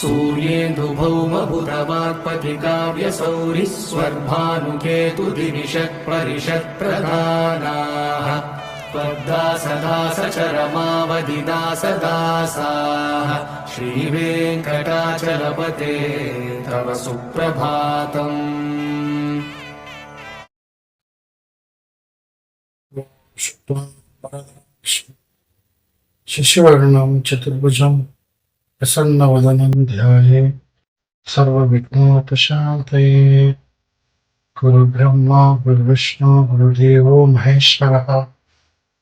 ेन्दु भौमभुधवात्पथिकाव्यसौरि स्वर्भानुकेतुषत्परिषत्प्रधानाः श्रीवेङ्कटाचलपते तव सुप्रभातम्। शिशिवर्णं चतुर्भुजम्। प्रसन्नवदनं ध्याये सर्वविघ्नोपशान्तये। गुरुब्रह्मा, गुरुविष्णु, गुरुदेवो महेश्वरः।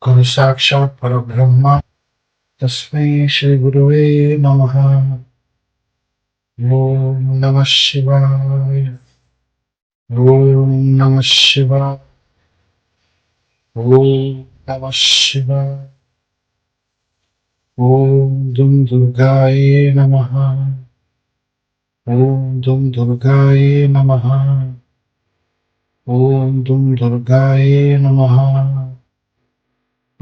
गुरु साक्षात् परब्रह्म। तस्मै श्रीगुरुवे नमः। ॐ नमः शिवाय। ॐ नमः शिवाय। ॐ नमः शिवाय। ॐ दुं दुर्गायै नमः। ॐ दुं दुर्गायै नमः। ॐ दुं दुर्गायै नमः।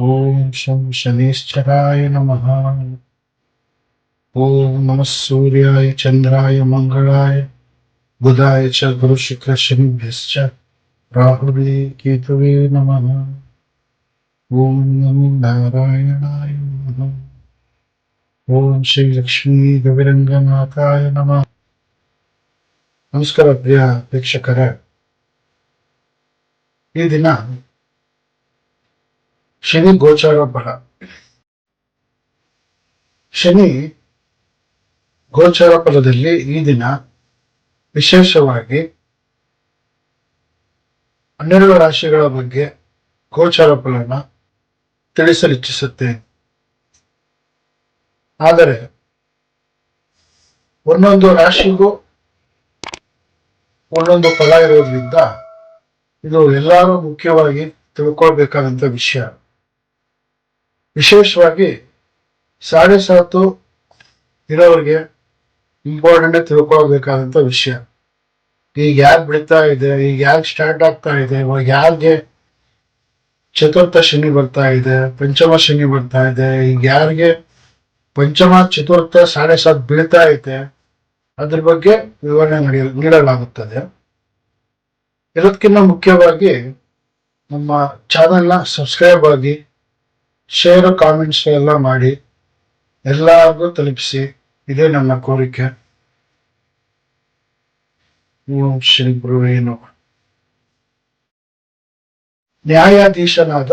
ॐ शं शनिश्चराय नमः। ॐ नमः सूर्याय चन्द्राय मङ्गलाय बुधाय च गुरुशुक्रशनिभ्यश्च राहुवे, केतवे नमः। ॐ नमो नारायणाय नमः। ಓಂ ಶ್ರೀ ಲಕ್ಷ್ಮೀ ಗವಿರಂಗನಾಥಾಯ ನಮಃ. ನಮಸ್ಕಾರ ಪ್ರಿಯ ಪ್ರೇಕ್ಷಕರ ಈ ದಿನ ಶನಿ ಗೋಚಾರ ಬಲ. ಶನಿ ಗೋಚಾರ ಫಲದಲ್ಲಿ ಈ ದಿನ ವಿಶೇಷವಾಗಿ ಹನ್ನೆರಡು ರಾಶಿಗಳ ಬಗ್ಗೆ ಗೋಚಾರ ಫಲನ ತಿಳಿಸಲು ಇಚ್ಛಿಸುತ್ತೇನೆ. ಆದರೆ, ಒಂದೊಂದು ರಾಶಿಗೂ ಒಂದೊಂದು ಫಲ ಇರೋದ್ರಿಂದ ಇದು ಎಲ್ಲರೂ ಮುಖ್ಯವಾಗಿ ತಿಳ್ಕೊಳ್ಬೇಕಾದಂತ ವಿಷಯ. ವಿಶೇಷವಾಗಿ ಸಾಡೆ ಸಾತು ಇರೋರಿಗೆ ಇಂಪಾರ್ಟೆಂಟ್ ತಿಳ್ಕೊಳ್ಬೇಕಾದಂತ ವಿಷಯ. ಈಗ ಯಾಕೆ ಬಿಡ್ತಾ ಇದೆ, ಈಗ ಯಾಕೆ ಸ್ಟಾರ್ಟ್ ಆಗ್ತಾ ಇದೆ, ಇವಾಗ ಯಾರಿಗೆ ಚತುರ್ಥ ಶನಿ ಬರ್ತಾ ಇದೆ, ಪಂಚಮ ಶನಿ ಬರ್ತಾ ಇದೆ, ಈಗ ಯಾರಿಗೆ ಪಂಚಮ, ಚತುರ್ಥ, ಸಾಡೆ ಸಾತ್ ಬೀಳ್ತಾ ಐತೆ. ಅದ್ರ ಬಗ್ಗೆ ವಿವರಣೆ ನೀಡಲಾಗುತ್ತದೆ. ಇದಕ್ಕಿಂತ ಮುಖ್ಯವಾಗಿ ನಮ್ಮ ಚಾನೆಲ್ನ ಸಬ್ಸ್ಕ್ರೈಬ್ ಆಗಿ, ಶೇರ್, ಕಾಮೆಂಟ್ಸ್ ಎಲ್ಲ ಮಾಡಿ, ಎಲ್ಲರಿಗೂ ತಲುಪಿಸಿ. ಇದೇ ನನ್ನ ಕೋರಿಕೆ. ಏನು ನ್ಯಾಯಾಧೀಶನಾದ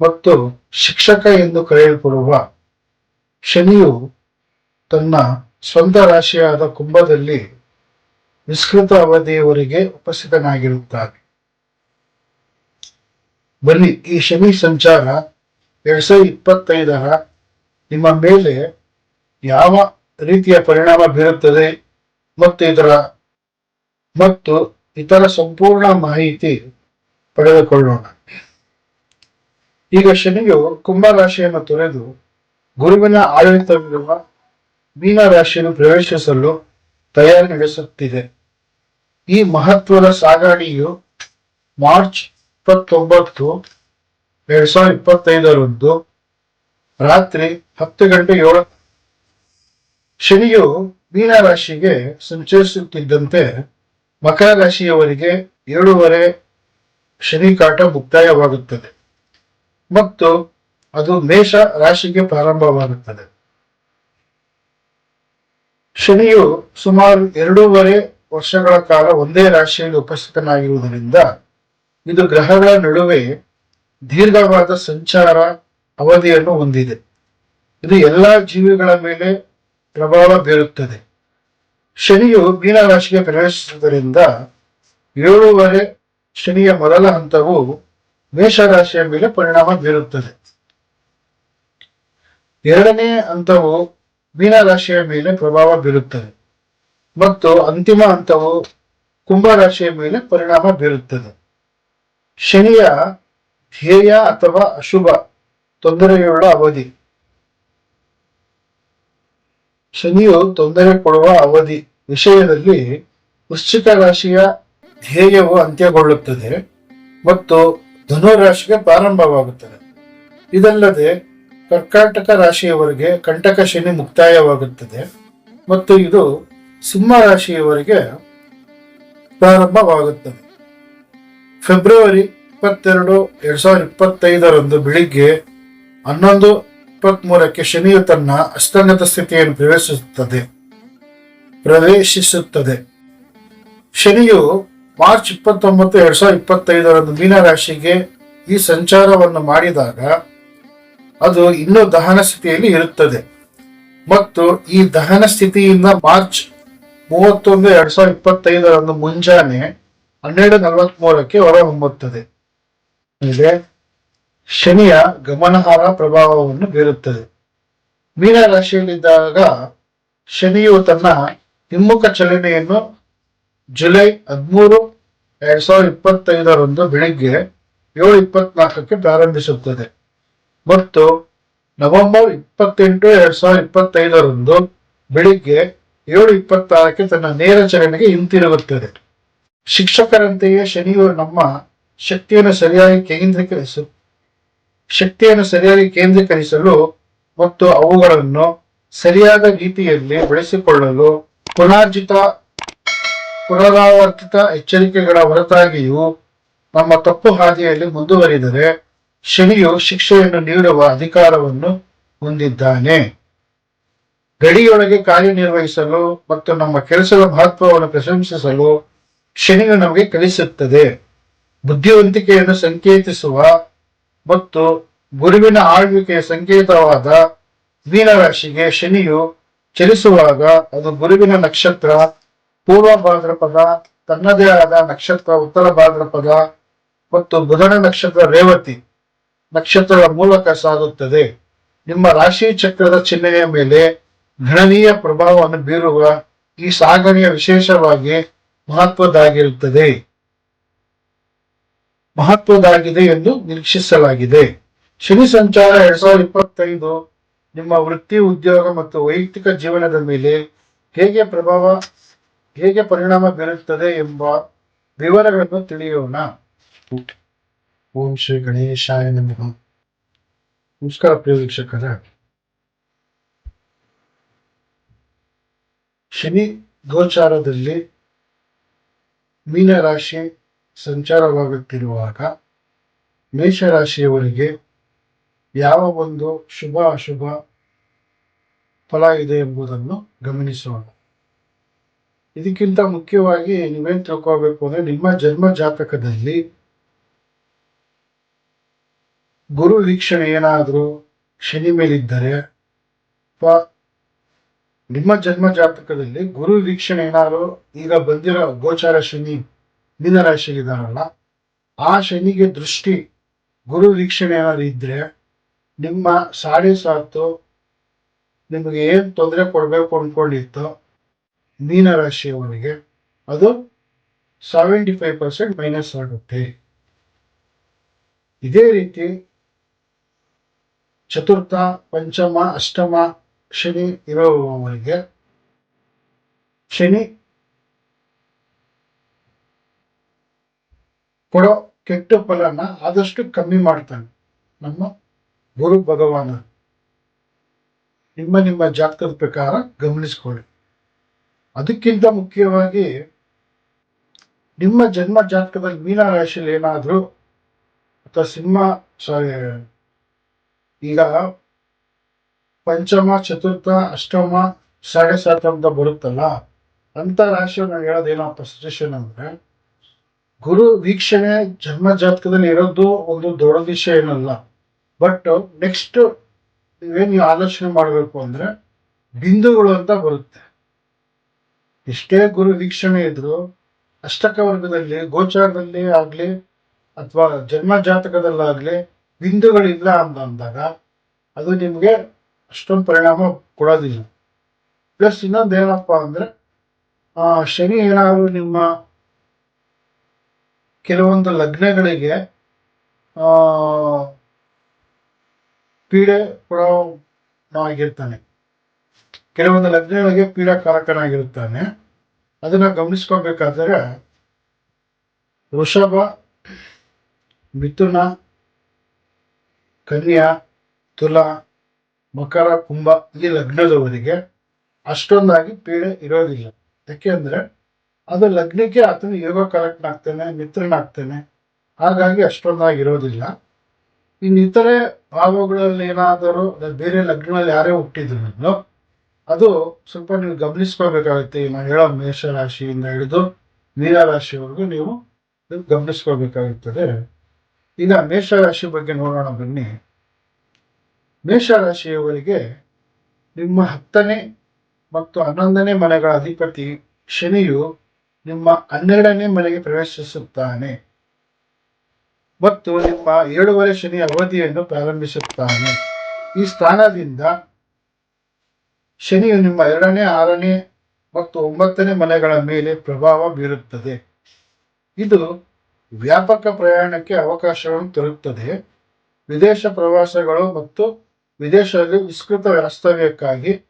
ಮತ್ತು ಶಿಕ್ಷಕ ಎಂದು ಕರೆಯಲ್ಪಡುವ ಶನಿಯು ತನ್ನ ಸ್ವಂತ ರಾಶಿಯಾದ ಕುಂಭದಲ್ಲಿ ವಿಸ್ತೃತ ಅವಧಿಯವರೆಗೆ ಉಪಸ್ಥಿತನಾಗಿರುತ್ತಾನೆ. ಬನ್ನಿ, ಈ ಶನಿ ಸಂಚಾರ ಎರಡ್ ಸಾವಿರದ ಇಪ್ಪತ್ತೈದರ ನಿಮ್ಮ ಮೇಲೆ ಯಾವ ರೀತಿಯ ಪರಿಣಾಮ ಬೀರುತ್ತದೆ ಮತ್ತು ಇದರ ಮತ್ತು ಇತರ ಸಂಪೂರ್ಣ ಮಾಹಿತಿ ಪಡೆದುಕೊಳ್ಳೋಣ. ಈಗ ಶನಿಯು ಕುಂಭ ರಾಶಿಯನ್ನು ತೊರೆದು ಗುರುವಿನ ಆಡಳಿತವಿರುವ ಮೀನ ರಾಶಿಯನ್ನು ಪ್ರವೇಶಿಸಲು ತಯಾರಿ ನಡೆಸುತ್ತಿದೆ. ಈ ಮಹತ್ವದ ಸಾಗಾಣಿಯು ಮಾರ್ಚ್ ಇಪ್ಪತ್ತೊಂಬತ್ತು, ಎರಡ್ ಸಾವಿರದ ಇಪ್ಪತ್ತೈದರಂದು ರಾತ್ರಿ ಹತ್ತು ಗಂಟೆ ಏಳು ಶನಿಯು ಮೀನ ರಾಶಿಗೆ ಸಂಚರಿಸುತ್ತಿದ್ದಂತೆ ಮಕರ ರಾಶಿಯವರಿಗೆ ಏಳೂವರೆ ಶನಿ ಕಾಟ ಮುಕ್ತಾಯವಾಗುತ್ತದೆ. ಮತ್ತು ಅದು ಮೇಷ ರಾಶಿಗೆ ಪ್ರಾರಂಭವಾಗುತ್ತದೆ. ಶನಿಯು ಸುಮಾರು ಎರಡೂವರೆ ವರ್ಷಗಳ ಕಾಲ ಒಂದೇ ರಾಶಿಯಲ್ಲಿ ಉಪಸ್ಥಿತನಾಗಿರುವುದರಿಂದ ಇದು ಗ್ರಹಗಳ ನಡುವೆ ದೀರ್ಘವಾದ ಸಂಚಾರ ಅವಧಿಯನ್ನು ಹೊಂದಿದೆ. ಇದು ಎಲ್ಲಾ ಜೀವಿಗಳ ಮೇಲೆ ಪ್ರಭಾವ ಬೀರುತ್ತದೆ. ಶನಿಯು ಮೀನ ರಾಶಿಗೆ ಪ್ರವೇಶಿಸುವುದರಿಂದ ಏಳೂವರೆ ಶನಿಯ ಮೊದಲ ಹಂತವು ಮೇಷರಾಶಿಯ ಮೇಲೆ ಪರಿಣಾಮ ಬೀರುತ್ತದೆ. ಎರಡನೇ ಹಂತವು ಮೀನ ರಾಶಿಯ ಮೇಲೆ ಪ್ರಭಾವ ಬೀರುತ್ತದೆ. ಮತ್ತು ಅಂತಿಮ ಹಂತವು ಕುಂಭ ರಾಶಿಯ ಮೇಲೆ ಪರಿಣಾಮ ಬೀರುತ್ತದೆ. ಶನಿಯ ಧ್ಯೇಯ ಅಥವಾ ಅಶುಭ ತೊಂದರೆಯುಳ್ಳ ಅವಧಿ. ಶನಿಯು ತೊಂದರೆ ಕೊಡುವ ಅವಧಿ ವಿಷಯದಲ್ಲಿ ವೃಶ್ಚಿಕ ರಾಶಿಯ ಧ್ಯೇಯವು ಅಂತ್ಯಗೊಳ್ಳುತ್ತದೆ ಮತ್ತು ಧನುರಾಶಿಗೆ ಪ್ರಾರಂಭವಾಗುತ್ತದೆ. ಇದಲ್ಲದೆ ಕರ್ಕಾಟಕ ರಾಶಿಯವರಿಗೆ ಕಂಟಕ ಶನಿ ಮುಕ್ತಾಯವಾಗುತ್ತದೆ. ಮತ್ತು ಇದು ಸಿಂಹ ರಾಶಿಯವರಿಗೆ ಪ್ರಾರಂಭವಾಗುತ್ತದೆ. ಫೆಬ್ರವರಿ ಇಪ್ಪತ್ತೆರಡು ಎರಡ್ ಸಾವಿರದ ಇಪ್ಪತ್ತೈದರಂದು ಬೆಳಿಗ್ಗೆ ಹನ್ನೊಂದು ಇಪ್ಪತ್ಮೂರಕ್ಕೆ ಶನಿಯು ತನ್ನ ಅಸ್ತಂಗತ ಸ್ಥಿತಿಯನ್ನು ಪ್ರವೇಶಿಸುತ್ತದೆ. ಪ್ರವೇಶಿಸುತ್ತದೆ. ಶನಿಯು ಮಾರ್ಚ್ ಇಪ್ಪತ್ತೊಂಬತ್ತು ಎರಡ್ ಸಾವಿರದ ಇಪ್ಪತ್ತೈದರಂದು ಮೀನರಾಶಿಗೆ ಈ ಸಂಚಾರವನ್ನು ಮಾಡಿದಾಗ ಅದು ಇನ್ನೂ ದಹನ ಸ್ಥಿತಿಯಲ್ಲಿ ಇರುತ್ತದೆ. ಮತ್ತು ಈ ದಹನ ಸ್ಥಿತಿಯಿಂದ ಮಾರ್ಚ್ ಮೂವತ್ತೊಂದು ಎರಡ್ ಸಾವಿರದ ಇಪ್ಪತ್ತೈದರಂದು ಮುಂಜಾನೆ ಹನ್ನೆರಡು ನಲವತ್ಮೂರಕ್ಕೆ ಹೊರಹೊಮ್ಮುತ್ತದೆ. ಅಂದ್ರೆ ಶನಿಯ ಗಮನಾರ್ಹ ಪ್ರಭಾವವನ್ನು ಬೀರುತ್ತದೆ. ಮೀನ ರಾಶಿಯಲ್ಲಿದ್ದಾಗ ಶನಿಯು ತನ್ನ ಹಿಮ್ಮುಖ ಚಲನೆಯನ್ನು ಜುಲೈ ಹದಿಮೂರು ಎರಡ್ ಸಾವಿರದ ಇಪ್ಪತ್ತೈದರಂದು ಬೆಳಿಗ್ಗೆ ಏಳು ಇಪ್ಪತ್ನಾಲ್ಕಕ್ಕೆ ಪ್ರಾರಂಭಿಸುತ್ತದೆ. ಮತ್ತು ನವೆಂಬರ್ ಇಪ್ಪತ್ತೆಂಟು ಎರಡ್ ಸಾವಿರದ ಇಪ್ಪತ್ತೈದರಂದು ಬೆಳಿಗ್ಗೆ ಏಳು ಇಪ್ಪತ್ತಾರಕ್ಕೆ ತನ್ನ ನೇರ ಚಲನೆಗೆ ಹಿಂತಿರುಗುತ್ತದೆ. ಶಿಕ್ಷಕರಂತೆಯೇ ಶನಿಯು ನಮ್ಮ ಶಕ್ತಿಯನ್ನು ಸರಿಯಾಗಿ ಕೇಂದ್ರೀಕರಿಸು, ಶಕ್ತಿಯನ್ನು ಸರಿಯಾಗಿ ಕೇಂದ್ರೀಕರಿಸಲು ಮತ್ತು ಅವುಗಳನ್ನು ಸರಿಯಾದ ರೀತಿಯಲ್ಲಿ ಬೆಳೆಸಿಕೊಳ್ಳಲು ಪುನರ್ಜಿತ, ಪುನರಾವರ್ತಿತ ಎಚ್ಚರಿಕೆಗಳ ಹೊರತಾಗಿಯೂ ನಮ್ಮ ತಪ್ಪು ಹಾದಿಯಲ್ಲಿ ಮುಂದುವರಿದರೆ ಶನಿಯು ಶಿಕ್ಷೆಯನ್ನು ನೀಡುವ ಅಧಿಕಾರವನ್ನು ಹೊಂದಿದ್ದಾನೆ. ಗಡಿಯೊಳಗೆ ಕಾರ್ಯನಿರ್ವಹಿಸಲು ಮತ್ತು ನಮ್ಮ ಕೆಲಸದ ಮಹತ್ವವನ್ನು ಪ್ರಶಂಸಿಸಲು ಶನಿಯು ನಮಗೆ ಕಲಿಸುತ್ತದೆ. ಬುದ್ಧಿವಂತಿಕೆಯನ್ನು ಸಂಕೇತಿಸುವ ಮತ್ತು ಗುರುವಿನ ಆಳ್ವಿಕೆಯ ಸಂಕೇತವಾದ ಮೀನರಾಶಿಗೆ ಶನಿಯು ಚಲಿಸುವಾಗ ಅದು ಗುರುವಿನ ನಕ್ಷತ್ರ, ಪೂರ್ವ ಭಾದ್ರಪದ, ತನ್ನದೇ ಆದ ನಕ್ಷತ್ರ, ಉತ್ತರ ಭಾದ್ರಪದ ಮತ್ತು ಬುಧನ ನಕ್ಷತ್ರ ರೇವತಿ. ನಕ್ಷತ್ರದ ಮೂಲಕ ಸಾಗುತ್ತದೆ ನಿಮ್ಮ ರಾಶಿ ಚಕ್ರದ ಚಿಹ್ನೆಯ ಮೇಲೆ ಗಣನೀಯ ಪ್ರಭಾವವನ್ನು ಬೀರುವ ಈ ಸಾಗಣೆಯ ವಿಶೇಷವಾಗಿ ಮಹತ್ವದ್ದಾಗಿರುತ್ತದೆ. ಮಹತ್ವದಾಗಿದೆ ಎಂದು ನಿರೀಕ್ಷಿಸಲಾಗಿದೆ. ಶನಿ ಸಂಚಾರ ಎರಡ್ ಸಾವಿರದ ಇಪ್ಪತ್ತೈದು ನಿಮ್ಮ ವೃತ್ತಿ, ಉದ್ಯೋಗ ಮತ್ತು ವೈಯಕ್ತಿಕ ಜೀವನದ ಮೇಲೆ ಹೇಗೆ ಪ್ರಭಾವ, ಹೇಗೆ ಪರಿಣಾಮ ಬೀರುತ್ತದೆ ಎಂಬ ವಿವರಗಳನ್ನು ತಿಳಿಯೋಣ. ಓಂ ಶ್ರೀ ಗಣೇಶಾಯ ನಮಃ. ನಮಸ್ಕಾರ ಪ್ರಿಯ ವೀಕ್ಷಕರ. ಶನಿ ಗೋಚಾರದಲ್ಲಿ ಮೀನರಾಶಿ ಸಂಚಾರವಾಗುತ್ತಿರುವಾಗ ಮೇಷರಾಶಿಯವರಿಗೆ ಯಾವ ಒಂದು ಶುಭ ಅಶುಭ ಫಲ ಇದೆ ಎಂಬುದನ್ನು ಗಮನಿಸೋಣ. ಇದಕ್ಕಿಂತ ಮುಖ್ಯವಾಗಿ ನೀವೇನು ತಿಳ್ಕೋಬೇಕು ಅಂದ್ರೆ ನಿಮ್ಮ ಜನ್ಮ ಜಾತಕದಲ್ಲಿ ಗುರು ವೀಕ್ಷಣೆ ಏನಾದರೂ ಶನಿ ಮೇಲಿದ್ದರೆ, ಅಥವಾ ನಿಮ್ಮ ಜನ್ಮ ಜಾತಕದಲ್ಲಿ ಗುರು ವೀಕ್ಷಣೆ ಏನಾದರೂ ಈಗ ಬಂದಿರೋ ಗೋಚಾರ ಶನಿ ಮೀನರಾಶಿಗಿದಾರಲ್ಲ ಆ ಶನಿಗೆ ದೃಷ್ಟಿ ಗುರು ವೀಕ್ಷಣೆ ಏನಾದ್ರು ಇದ್ದರೆ ನಿಮ್ಮ ಸಾಡೆ ಸಾತು ನಿಮಗೆ ಏನು ತೊಂದರೆ ಕೊಡ್ಬೇಕು ಅಂದ್ಕೊಂಡಿತ್ತು ಮೀನರಾಶಿಯವರಿಗೆ ಅದು ಸೆವೆಂಟಿ ಫೈವ್ ಪರ್ಸೆಂಟ್ ಮೈನಸ್ ಆಗುತ್ತೆ. ಇದೇ ರೀತಿ ಚತುರ್ಥ, ಪಂಚಮ, ಅಷ್ಟಮ, ಶನಿ ಇರುವವರಿಗೆ ಶನಿ ಕೊಡೋ ಕೆಟ್ಟ ಫಲನ ಆದಷ್ಟು ಕಮ್ಮಿ ಮಾಡ್ತಾನೆ. ನಮ್ಮ ಗುರು ಭಗವಾನ. ನಿಮ್ಮ ನಿಮ್ಮ ಜಾತಕದ ಪ್ರಕಾರ ಗಮನಿಸ್ಕೊಳ್ಳಿ. ಅದಕ್ಕಿಂತ ಮುಖ್ಯವಾಗಿ ನಿಮ್ಮ ಜನ್ಮ ಜಾತಕದಲ್ಲಿ ಮೀನ ರಾಶಿಯಲ್ಲಿ ಏನಾದರೂ ಅಥವಾ ಸಿಂಹ ಸಾರಿ ಈಗ ಪಂಚಮ, ಚತುರ್ಥ, ಅಷ್ಟಮ ಸಾಡೆ ಸಾತ ಅಂತ ಬರುತ್ತಲ್ಲ ಅಂತ ನಾನು ಹೇಳೋದೇನಪ್ಪ ಸಜೆಷನ್ ಅಂದ್ರೆ, ಗುರು ವೀಕ್ಷಣೆ ಜನ್ಮ ಜಾತಕದಲ್ಲಿ ಇರೋದು ಒಂದು ದೊಡ್ಡ ವಿಷಯ ಏನಲ್ಲ ಬಟ್ ನೆಕ್ಸ್ಟ್ ನೀವೇ ನೀವು ಆಲೋಚನೆ ಮಾಡಬೇಕು ಅಂದ್ರೆ, ಬಿಂದುಗಳು ಅಂತ ಬರುತ್ತೆ. ಎಷ್ಟೇ ಗುರು ವೀಕ್ಷಣೆ ಇದ್ರು, ಅಷ್ಟಕ ವರ್ಗದಲ್ಲಿ, ಗೋಚಾರದಲ್ಲಿ ಆಗಲಿ, ಅಥವಾ ಜನ್ಮ ಜಾತಕದಲ್ಲಾಗ್ಲಿ ಬಿಂದುಗಳಿಲ್ಲ ಅಂತ ಅಂದಾಗ ಅದು ನಿಮಗೆ ಅಷ್ಟೊಂದು ಪರಿಣಾಮ ಕೊಡೋದಿಲ್ಲ. ಪ್ಲಸ್ ಇನ್ನೊಂದು ಏನಪ್ಪ ಅಂದರೆ ಶನಿ ಏನಾದರೂ ನಿಮ್ಮ ಕೆಲವೊಂದು ಲಗ್ನಗಳಿಗೆ ಪೀಡೆ ಪೀಡೆ ಕೊಡೋನಾಗಿರ್ತಾನೆ. ಕೆಲವೊಂದು ಲಗ್ನಗಳಿಗೆ ಪೀಡಾಕಾರಕನಾಗಿರುತ್ತಾನೆ ಅದನ್ನು ಗಮನಿಸ್ಕೋಬೇಕಾದರೆ, ವೃಷಭ, ಮಿಥುನ ಕನ್ಯಾ, ತುಲಾ, ಮಕರ, ಕುಂಭ ಈ ಲಗ್ನದವರಿಗೆ ಅಷ್ಟೊಂದಾಗಿ ಪೀಡೆ ಇರೋದಿಲ್ಲ. ಯಾಕೆಂದ್ರೆ ಅದು ಲಗ್ನಕ್ಕೆ ಆತನ ಯೋಗ ಕಲೆಕ್ಟ್ನಾಗ್ತಾನೆ ಮಿತ್ರನಾಗ್ತಾನೆ ಹಾಗಾಗಿ ಅಷ್ಟೊಂದಾಗಿ ಇರೋದಿಲ್ಲ ಇನ್ನು ಇತರೆ ಭಾವಗಳಲ್ಲಿ ಏನಾದರೂ ಬೇರೆ ಲಗ್ನದಲ್ಲಿ ಯಾರೇ ಹುಟ್ಟಿದ್ರು ಅದು ಸ್ವಲ್ಪ ನೀವು ಗಮನಿಸ್ಕೋಬೇಕಾಗುತ್ತೆ. ನಾನು ಹೇಳೋ ಮೇಷರಾಶಿಯಿಂದ ಹಿಡಿದು ಮೀನರಾಶಿವರೆಗೂ ನೀವು ಗಮನಿಸ್ಕೋಬೇಕಾಗುತ್ತದೆ. ಈಗ ಮೇಷರಾಶಿ ಬಗ್ಗೆ ನೋಡೋಣ ಬನ್ನಿ. ಮೇಷರಾಶಿಯವರಿಗೆ ನಿಮ್ಮ ಹತ್ತನೇ ಮತ್ತು ಹನ್ನೊಂದನೇ ಮನೆಗಳ ಅಧಿಪತಿ ಶನಿಯು ನಿಮ್ಮ ಹನ್ನೆರಡನೇ ಮನೆಗೆ ಪ್ರವೇಶಿಸುತ್ತಾನೆ. ಮತ್ತು ನಿಮ್ಮ ಏಳುವರೆ ಶನಿ ಅವಧಿಯನ್ನು ಪ್ರಾರಂಭಿಸುತ್ತಾನೆ. ಈ ಸ್ಥಾನದಿಂದ ಶನಿಯು ನಿಮ್ಮ ಎರಡನೇ, ಆರನೇ ಮತ್ತು ಒಂಬತ್ತನೇ ಮನೆಗಳ ಮೇಲೆ ಪ್ರಭಾವ ಬೀರುತ್ತದೆ. ಇದು ವ್ಯಾಪಕ ಪ್ರಯಾಣಕ್ಕೆ ಅವಕಾಶವನ್ನು ತರುತ್ತದೆ ವಿದೇಶ ಪ್ರವಾಸಗಳು ಮತ್ತು ವಿದೇಶದಲ್ಲಿ ವಿಸ್ತೃತ ವಾಸ್ತವ್ಯಕ್ಕಾಗಿ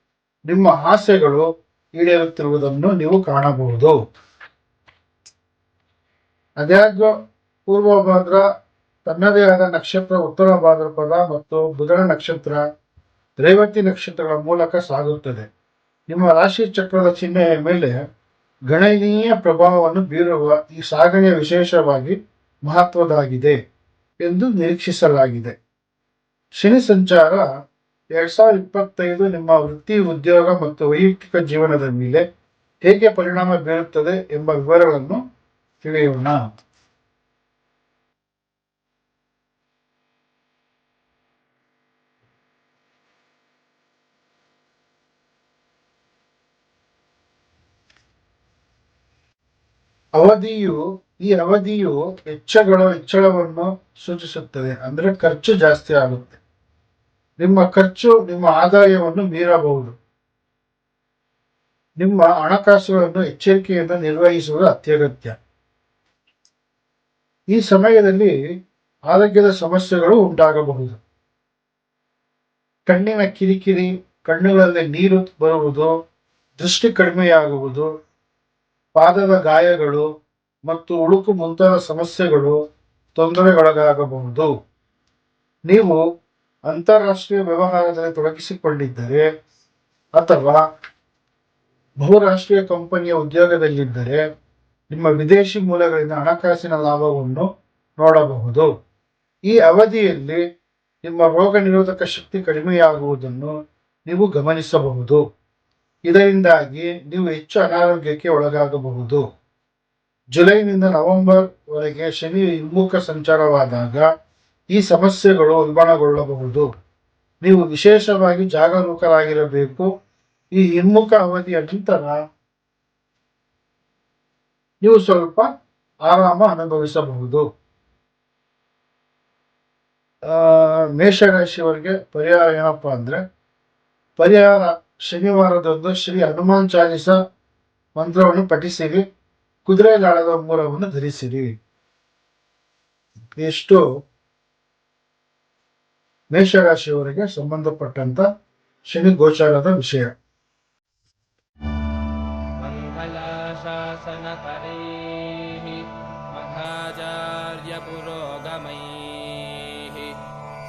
ನಿಮ್ಮ ಆಸೆಗಳು ಈಡೇರುತ್ತಿರುವುದನ್ನು ನೀವು ಕಾಣಬಹುದು. ಆದಾಗ್ಯೂ, ಪೂರ್ವ ಭಾದ್ರ ತನ್ನದೇ ಆದ ನಕ್ಷತ್ರ, ಉತ್ತರ ಭಾದ್ರಪದ ಮತ್ತು ಬುಧನ ನಕ್ಷತ್ರ ರೇವತಿ ನಕ್ಷತ್ರಗಳ ಮೂಲಕ ಸಾಗುತ್ತದೆ. ನಿಮ್ಮ ರಾಶಿ ಚಕ್ರದ ಚಿಹ್ನೆಯ ಮೇಲೆ ಗಣನೀಯ ಪ್ರಭಾವವನ್ನು ಬೀರುವ ಈ ಸಾಗಣೆ ವಿಶೇಷವಾಗಿ ಮಹತ್ವದಾಗಿದೆ ಎಂದು ನಿರೀಕ್ಷಿಸಲಾಗಿದೆ. ಶನಿ ಸಂಚಾರ ಎರಡ್ ಸಾವಿರದ ಇಪ್ಪತ್ತೈದು ನಿಮ್ಮ ವೃತ್ತಿ, ಉದ್ಯೋಗ ಮತ್ತು ವೈಯಕ್ತಿಕ ಜೀವನದ ಮೇಲೆ ಹೇಗೆ ಪರಿಣಾಮ ಬೀರುತ್ತದೆ ಎಂಬ ವಿವರಗಳನ್ನು ತಿಳಿಯೋಣ. ಅವಧಿಯು, ಈ ಅವಧಿಯು ವೆಚ್ಚಗಳು ಹೆಚ್ಚಳವನ್ನು ಸೂಚಿಸುತ್ತದೆ. ಅಂದರೆ ಖರ್ಚು ಜಾಸ್ತಿ ಆಗುತ್ತೆ. ನಿಮ್ಮ ಖರ್ಚು, ನಿಮ್ಮ ಆದಾಯವನ್ನು ಮೀರಬಹುದು. ನಿಮ್ಮ ಹಣಕಾಸುಗಳನ್ನು ಎಚ್ಚರಿಕೆಯಿಂದ ನಿರ್ವಹಿಸುವುದು ಅತ್ಯಗತ್ಯ. ಈ ಸಮಯದಲ್ಲಿ ಆರೋಗ್ಯದ ಸಮಸ್ಯೆಗಳು ಉಂಟಾಗಬಹುದು. ಕಣ್ಣಿನ ಕಿರಿಕಿರಿ, ಕಣ್ಣುಗಳಲ್ಲಿ ನೀರು ಬರುವುದು, ದೃಷ್ಟಿ ಕಡಿಮೆಯಾಗುವುದು ಪಾದದ ಗಾಯಗಳು ಮತ್ತು ಉಳುಕು ಮುಂತಾದ ಸಮಸ್ಯೆಗಳು ತೊಂದರೆಗೊಳಗಾಗಬಹುದು. ನೀವು ಅಂತಾರಾಷ್ಟ್ರೀಯ ವ್ಯವಹಾರದಲ್ಲಿ ತೊಡಗಿಸಿಕೊಂಡಿದ್ದರೆ ಅಥವಾ ಬಹುರಾಷ್ಟ್ರೀಯ ಕಂಪನಿಯ ಉದ್ಯೋಗದಲ್ಲಿದ್ದರೆ ನಿಮ್ಮ ವಿದೇಶಿ ಮೂಲಗಳಿಂದ ಹಣಕಾಸಿನ ಲಾಭವನ್ನು ನೋಡಬಹುದು. ಈ ಅವಧಿಯಲ್ಲಿ ನಿಮ್ಮ ರೋಗ ನಿರೋಧಕ ಶಕ್ತಿ ಕಡಿಮೆಯಾಗುವುದನ್ನು ನೀವು ಗಮನಿಸಬಹುದು. ಇದರಿಂದಾಗಿ ನೀವು ಹೆಚ್ಚು ಅನಾರೋಗ್ಯಕ್ಕೆ ಒಳಗಾಗಬಹುದು. ಜುಲೈನಿಂದ ನವೆಂಬರ್ ವರೆಗೆ ಶನಿ ಹಿಮ್ಮುಖ ಸಂಚಾರವಾದಾಗ ಈ ಸಮಸ್ಯೆಗಳು ಉಲ್ಬಣಗೊಳ್ಳಬಹುದು ನೀವು ವಿಶೇಷವಾಗಿ ಜಾಗರೂಕರಾಗಿರಬೇಕು. ಈ ಹಿಮ್ಮುಖ ಅವಧಿಯ ನಂತರ ನೀವು ಸ್ವಲ್ಪ ಆರಾಮ ಅನುಭವಿಸಬಹುದು. ಮೇಷ ಮೇಷರಾಶಿಯವರಿಗೆ ಪರಿಹಾರ ಏನಪ್ಪಾ ಅಂದ್ರೆ, ಪರಿಹಾರ ಶನಿವಾರದಂದು ಶ್ರೀ ಹನುಮಾನ್ ಚಾಲಿಸ ಮಂತ್ರವನ್ನು ಪಠಿಸಿರಿ. ಕುದುರೆ ಲಾಳದ ಮೂಲವನ್ನು ಧರಿಸಿರಿ. ಇಷ್ಟು ಮೇಷರಾಶಿಯವರಿಗೆ ಸಂಬಂಧಪಟ್ಟಂತ ಶನಿ ಗೋಚಾರದ ವಿಷಯ. ಮಹಾಚಾರ್ಯ ಪುರೋಗಮೈ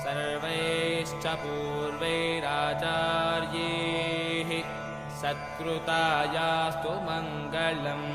ಸರ್ವೈಶ್ಚ कृतायास्तु मङ्गलम्।